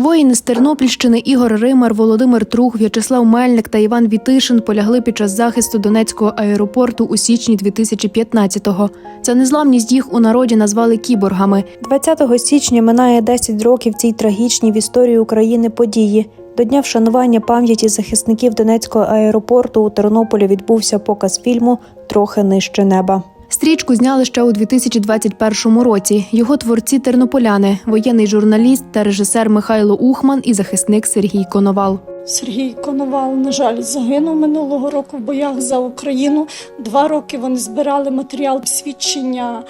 Воїни з Тернопільщини Ігор Римар, Володимир Трух, В'ячеслав Мельник та Іван Вітишин полягли під час захисту Донецького аеропорту у січні 2015-го. За незламність їх у народі назвали кіборгами. 20 січня минає 10 років цій трагічній в історії України події. До дня вшанування пам'яті захисників Донецького аеропорту у Тернополі відбувся показ фільму Трохи нижче неба. Стрічку зняли ще у 2021 році. Його творці тернополяни, воєнний журналіст та режисер Михайло Ухман і захисник Сергій Коновал. Сергій Коновал, на жаль, загинув минулого року в боях за Україну. Два роки вони збирали матеріал свідчення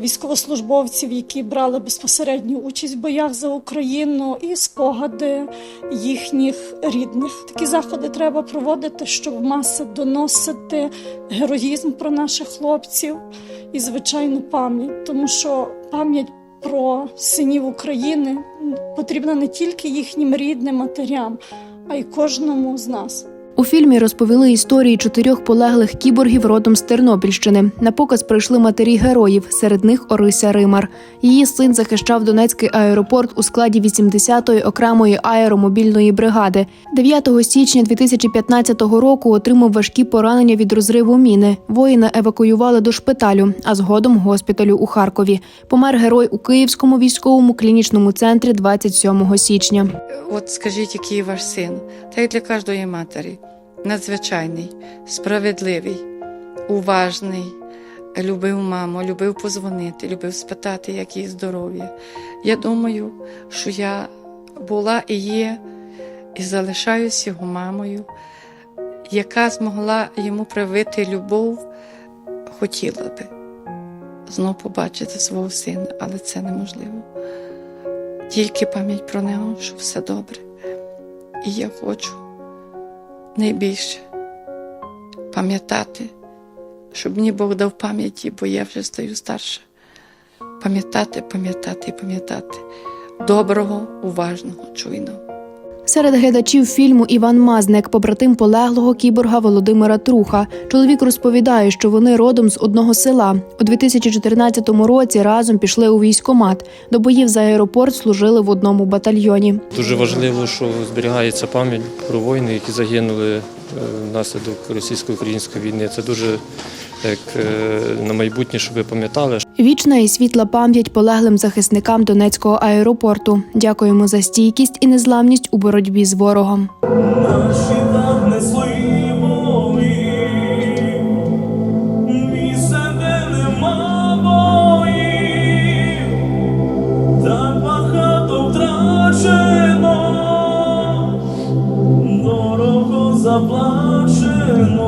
військовослужбовців, які брали безпосередню участь в боях за Україну, і спогади їхніх рідних. Такі заходи треба проводити, щоб маси доносити героїзм про наших хлопців і, звичайно, пам'ять, тому що пам'ять. Про синів України потрібна не тільки їхнім рідним матерям, а й кожному з нас. У фільмі розповіли історії чотирьох полеглих кіборгів родом з Тернопільщини. На показ прийшли матері героїв, серед них Орися Римар. Її син захищав Донецький аеропорт у складі 80-ї окремої аеромобільної бригади. 9 січня 2015 року отримав важкі поранення від розриву міни. Воїна евакуювали до шпиталю, а згодом госпіталю у Харкові. Помер герой у Київському військовому клінічному центрі 27 січня. От скажіть, який ваш син, так як для кожної матері, надзвичайний, справедливий, уважний, любив маму, любив позвонити, любив спитати, як її здоров'я. Я думаю, що я була і є, і залишаюсь його мамою, яка змогла йому привити любов, хотіла би знов побачити свого сина, але це неможливо тільки пам'ять про нього, що все добре. І я хочу найбільше пам'ятати, щоб мені Бог дав пам'яті, бо я вже стаю старша. Пам'ятати, пам'ятати і пам'ятати доброго, уважного, чуйного. Серед глядачів фільму Іван Мазник, побратим полеглого кіборга Володимира Труха. Чоловік розповідає, що вони родом з одного села. У 2014 році разом пішли у військомат. До боїв за аеропорт служили в одному батальйоні. Дуже важливо, що зберігається пам'ять про воїни, які загинули е, внаслідок російсько-української війни. Це дуже як е, на майбутнє, щоб ви пам'ятали, Вічна і світла пам'ять полеглим захисникам Донецького аеропорту. Дякуємо за стійкість і незламність у боротьбі з ворогом. Наші так несли заплачено.